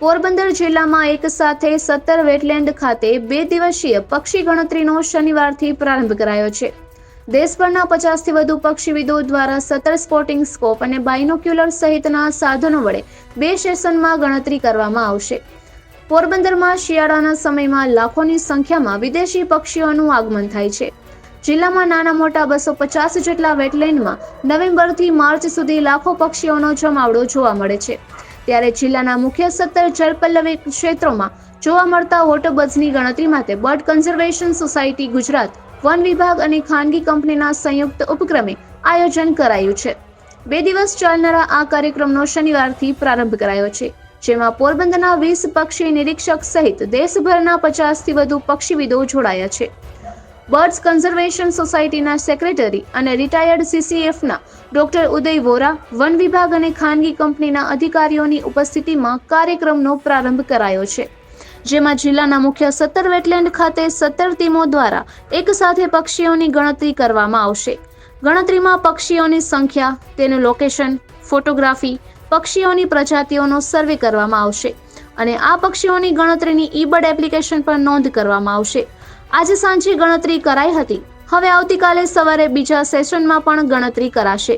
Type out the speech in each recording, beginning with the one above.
પોરબંદર જિલ્લામાં એક સાથે સત્તર વેટલેન્ડ ખાતે બે દિવસીય પક્ષી ગણતરીનો શનિવારથી પ્રારંભ કરાયો છે. દેશભરના પચાસથી વધુ પક્ષીવિદો દ્વારા સત્તર સ્પોટિંગ સ્કોપ અને બાયનોક્યુલર સહિતના સાધનો વડે બે સેશનમાં ગણતરી કરવામાં આવશે. પોરબંદરમાં શિયાળાના સમયમાં લાખોની સંખ્યામાં વિદેશી પક્ષીઓનું આગમન થાય છે. જિલ્લામાં નાના મોટા બસો પચાસ જેટલા વેટલેન્ડમાં નવેમ્બરથી માર્ચ સુધી લાખો પક્ષીઓનો જમાવડો જોવા મળે છે. ત્યારે જિલ્લાના મુખ્ય સત્તર જળપલ્લવી ક્ષેત્રોમાં જોવા મળતા વોટરબર્ડ્સની ગણતરી માટે બર્ડ કન્ઝર્વેશન સોસાયટી ગુજરાત, વન વિભાગ અને ખાનગી કંપનીના સંયુક્ત ઉપક્રમે આયોજન કરાયું છે. બે દિવસ ચાલનારા આ કાર્યક્રમનો શનિવારથી પ્રારંભ કરાયો છે, જેમાં પોરબંદરના વીસ પક્ષી નિરીક્ષક સહિત દેશભરના પચાસથી વધુ પક્ષીવિદો જોડાયા છે. બર્ડ્સ કન્ઝર્વેશન સોસાયટીના સેક્રેટરી અને રિટાયર્ડ સીસીએફના ડોક્ટર ઉદય વોરા, વન વિભાગ અને ખાનગી કંપનીના અધિકારીઓની ઉપસ્થિતિમાં કાર્યક્રમનો પ્રારંભ કરાયો છે. જેમાં જિલ્લાના મુખ્ય સત્તર વેટલેન્ડ ખાતે સત્તર ટીમો દ્વારા એક સાથે પક્ષીઓની ગણતરી કરવામાં આવશે. ગણતરીમાં પક્ષીઓની સંખ્યા, તેનું લોકેશન, ફોટોગ્રાફી, પક્ષીઓની પ્રજાતિઓનો સર્વે કરવામાં આવશે અને આ પક્ષીઓની ગણતરીની ઈ એપ્લિકેશન પર નોંધ કરવામાં આવશે. આજે સાંજે ગણતરી કરાઈ હતી. હવે આવતીકાલે સવારે બીજા સેશનમાં પણ ગણતરી કરાશે.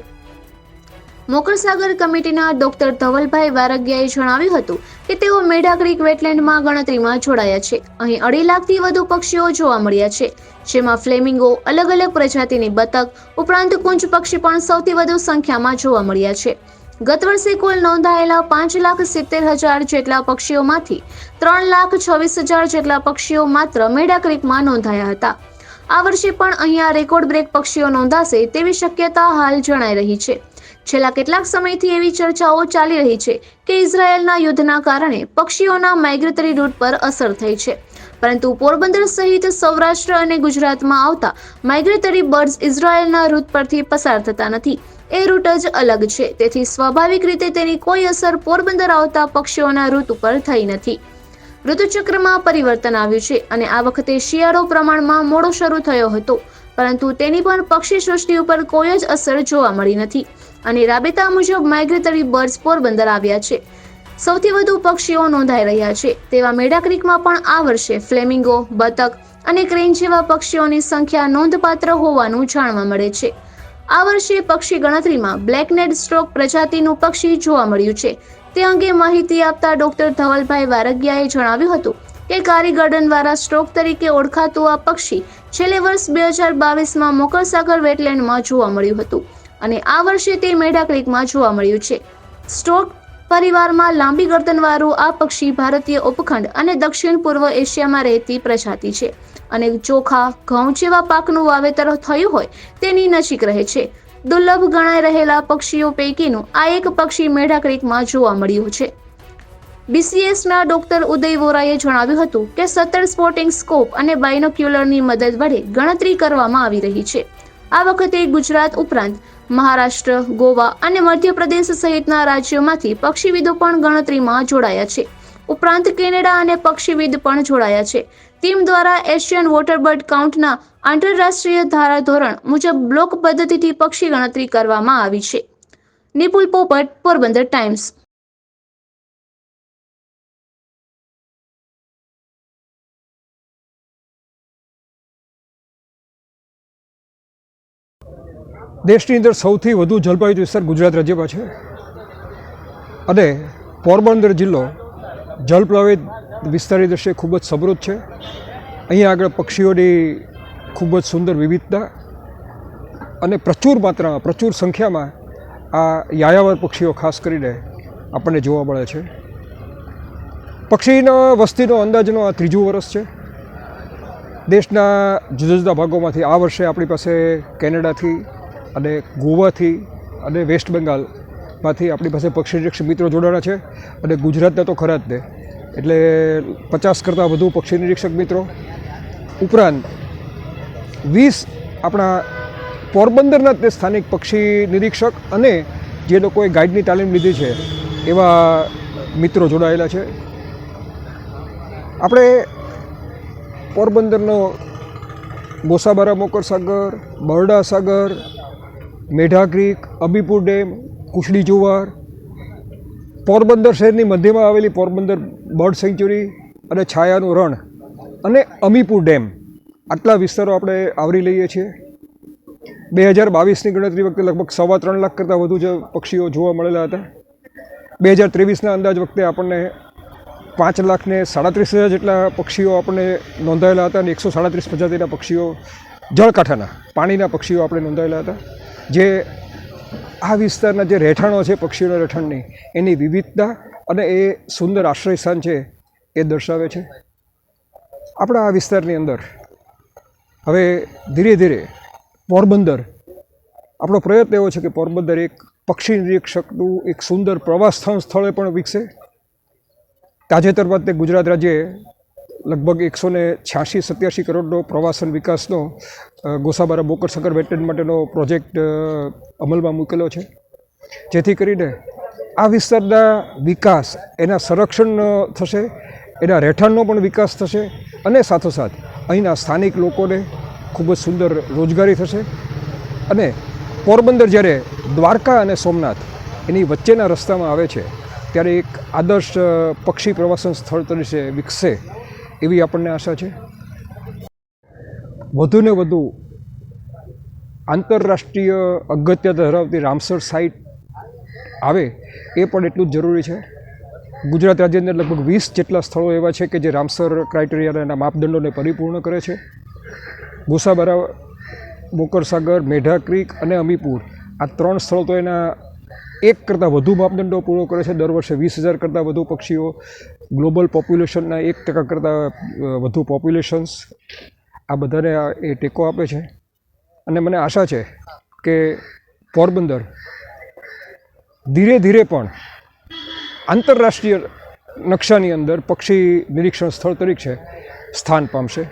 મોકરસાગર કમિટીના ડોક્ટર ધવલભાઈ વારગિયાએ જણાવ્યું હતું કે તેઓ મેઢા ક્રિક વેટલેન્ડમાં ગણતરીમાં જોડાયા છે. અહીં અઢી લાખથી વધુ પક્ષીઓ જોવા મળ્યા છે, જેમાં ફ્લેમિંગો અલગ અલગ પ્રજાતિની બતક, ઉપરાંત કુંજ પક્ષી પણ સૌથી વધુ સંખ્યામાં જોવા મળ્યા છે. ગત વર્ષે કુલ નોંધાયેલા પાંચ લાખ સિત્તેર હજાર જેટલા પક્ષીઓમાંથી ત્રણ લાખ છવ્વીસ હજાર જેટલા પક્ષીઓ માત્ર મેડા ક્રિકમાં નોંધાયા હતા. આ વર્ષે પણ અહીંયા રેકોર્ડ બ્રેક પક્ષીઓ નોંધાશે તેવી શક્યતા હાલ જણાઈ રહી છે. છેલ્લા કેટલાક સમયથી એવી ચર્ચાઓ ચાલી રહી છે કે ઇઝરાયેલના યુદ્ધના કારણે પક્ષીઓના માઇગ્રેટરી રૂટ પર અસર થઈ છે. પરંતુ પોરબંદર સહિત સૌરાષ્ટ્ર અને ગુજરાતમાં આવતા માઇગ્રેટરી બર્ડ્સ ઇઝરાયેલના રૂટ પરથી પસાર થતા નથી. એ રૂટ જ અલગ છે. તેથી સ્વાભાવિક રીતે તેની કોઈ અસર પોરબંદર આવતા પક્ષીઓના રૂટ ઉપર થઈ નથી. ઋતુચક્રમાં પરિવર્તન આવ્યું છે અને આ વખતે શિયાળો પ્રમાણમાં મોડો શરૂ થયો હતો. પરંતુ તેની પણ પક્ષી સૃષ્ટિ ઉપર કોઈ જ અસર જોવા મળી નથી અને રાબેતા મુજબ માઇગ્રેટરી બર્ડ્સ પોરબંદર આવ્યા છે. સૌથી વધુ પક્ષીઓ નોંધાઈ રહ્યા છે. તેવા મેડા ક્રિકમાં પણ આ વર્ષે ફ્લેમિંગો, બતક અને ક્રેન જેવા પક્ષીઓની સંખ્યા નોંધપાત્ર હોવાનું જાણવા મળે છે. આ વર્ષે પક્ષી ગણતરીમાં બ્લેકનેડ સ્ટ્રોક પ્રજાતિનું પક્ષી જોવા મળ્યું છે. તે અંગે માહિતી આપતા ડોક્ટર ધવલભાઈ વારગિયાએ જણાવ્યું હતું કે કારી ગાર્ડન દ્વારા સ્ટ્રોક તરીકે ઓળખાતું આ પક્ષી છેલ્લે વર્ષ બે હજાર બાવીસમાં મોકરસાગર વેટલેન્ડમાં જોવા મળ્યું હતું અને આ વર્ષે તે મેઢા ક્રિકમાં જોવા મળ્યું છે. સ્ટ્રોક પરિવારમાં લાંબી ગરદનવાળું આ પક્ષી ભારતીય ઉપખંડ અને દક્ષિણ પૂર્વ એશિયામાં રહેતી પ્રજાતિ છે. અને ચોખા, ઘઉં જેવા પાકનું વાવેતર થયું હોય તેની નજીક રહે છે. દુર્લભ ગણાઈ રહેલા પક્ષીઓ પૈકીનું આ એક પક્ષી મેઢા ક્રીકમાં જોવા મળ્યું છે. બીસીએસના ડોક્ટર ઉદય વોરાએ જણાવ્યું હતું કે સત્તર સ્પોટિંગ સ્કોપ અને બાયનોક્યુલરની મદદ વડે ગણતરી કરવામાં આવી રહી છે. આ વખતે ગુજરાત ઉપરાંત મહારાષ્ટ્ર, ગોવા અને મધ્યપ્રદેશ સહિતના રાજ્યોમાંથી પક્ષીવિદો પણ ગણતરીમાં જોડાયા છે. ઉપરાંત કેનેડા અને પક્ષીવિદ પણ જોડાયા છે. ટીમ દ્વારા એશિયન વોટરબર્ડ કાઉન્ટના આંતરરાષ્ટ્રીય ધારાધોરણ મુજબ બ્લોક પદ્ધતિથી પક્ષી ગણતરી કરવામાં આવી છે. નિપુલ પોપટ, પોરબંદર ટાઈમ્સ. દેશની અંદર સૌથી વધુ જલપાયુત વિસ્તાર ગુજરાત રાજ્યમાં છે. અને પોરબંદર જિલ્લો જલપ્લાવિત વિસ્તારની દ્રષ્ટિએ ખૂબ જ સમૃદ્ધ છે. અહીંયા આગળ પક્ષીઓની ખૂબ જ સુંદર વિવિધતા અને પ્રચુર માત્રામાં, પ્રચુર સંખ્યામાં આ યાયાવર પક્ષીઓ ખાસ કરીને આપણને જોવા મળે છે. પક્ષીનો વસ્તીનો અંદાજનો આ ત્રીજું વર્ષ છે. દેશના જુદા જુદા ભાગોમાંથી આ વર્ષે આપણી પાસે કેનેડાથી અને ગોવાથી અને વેસ્ટ બેંગાલમાંથી આપણી પાસે પક્ષી નિરીક્ષક મિત્રો જોડાણા છે અને ગુજરાતના તો ખરા જ ને. એટલે પચાસ કરતાં વધુ પક્ષી નિરીક્ષક મિત્રો. ઉપરાંત વીસ આપણા પોરબંદરના તે સ્થાનિક પક્ષી નિરીક્ષક અને જે લોકોએ ગાઈડની તાલીમ લીધી છે એવા મિત્રો જોડાયેલા છે. આપણે પોરબંદરનો ગોસાબારા મોકર સાગર બરડા સાગર મેઢા ક્રીક, અબીપુર ડેમ કુશડી જુવાર, પોરબંદર શહેરની મધ્યમાં આવેલી પોરબંદર બર્ડ સેન્ચ્યુરી અને છાયાનું રણ અને અમીપુર ડેમ. આટલા વિસ્તારો આપણે આવરી લઈએ છીએ. બે હજાર બાવીસની ગણતરી વખતે લગભગ સવા ત્રણ લાખ કરતાં વધુ જ પક્ષીઓ જોવા મળેલા હતા. બે હજાર ત્રેવીસના અંદાજ વખતે આપણને પાંચ લાખને સાડત્રીસ હજાર જેટલા પક્ષીઓ આપણને નોંધાયેલા હતા અને એકસો સાડત્રીસ પ્રજાતિના પક્ષીઓ જળકાંઠાના, પાણીના પક્ષીઓ આપણે નોંધાયેલા હતા. જે આ વિસ્તારના જે રહેઠાણો છે, પક્ષીઓના રહેઠાણની, એની વિવિધતા અને એ સુંદર આશ્રય સ્થાન છે એ દર્શાવે છે. આપણા આ વિસ્તારની અંદર હવે ધીરે ધીરે પોરબંદર, આપણો પ્રયત્ન એવો છે કે પોરબંદર એક પક્ષી નિરીક્ષકનું એક સુંદર પ્રવાસ સ્થળ સ્થળે પણ વિકસે. તાજેતરમાં તે ગુજરાત રાજ્યે લગભગ એકસો ને છ્યાસી સત્યાસી કરોડનો પ્રવાસન વિકાસનો ગોસાબારા બોકરસકર વેટલેન્ડ માટેનો પ્રોજેક્ટ અમલમાં મૂકેલો છે. જેથી કરીને આ વિસ્તારના વિકાસ એના સંરક્ષણ થશે, એના રહેઠાણનો પણ વિકાસ થશે અને સાથોસાથ અહીંના સ્થાનિક લોકોને ખૂબ જ સુંદર રોજગારી થશે. અને પોરબંદર જ્યારે દ્વારકા અને સોમનાથ એની વચ્ચેના રસ્તામાં આવે છે, ત્યારે એક આદર્શ પક્ષી પ્રવાસન સ્થળ તરીકે વિકસે એવી આપણને આશા છે. વધુને વધુ આંતરરાષ્ટ્રીય અગત્ય ધરાવતી રામસર સાઇટ આવે એ પણ એટલું જ જરૂરી છે. ગુજરાત રાજ્યની અંદર લગભગ વીસ જેટલા સ્થળો એવા છે કે જે રામસર ક્રાઇટેરિયાના માપદંડોને પરિપૂર્ણ કરે છે. ગોસાબારા મોકરસાગર મેઢા ક્રીક અને અમીપુર આ ત્રણ સ્થળો તો એના એક કરતાં વધુ માપદંડો પૂરો કરે છે. દર વર્ષે વીસ હજાર કરતાં વધુ પક્ષીઓ ગ્લોબલ પોપ્યુલેશનના એક ટકા કરતાં વધુ પોપ્યુલેશન્સ આ બધાને એ ટેકો આપે છે. અને મને આશા છે કે પોરબંદર ધીરે ધીરે પણ આંતરરાષ્ટ્રીય નકશાની અંદર પક્ષી નિરીક્ષણ સ્થળ તરીકે સ્થાન પામશે.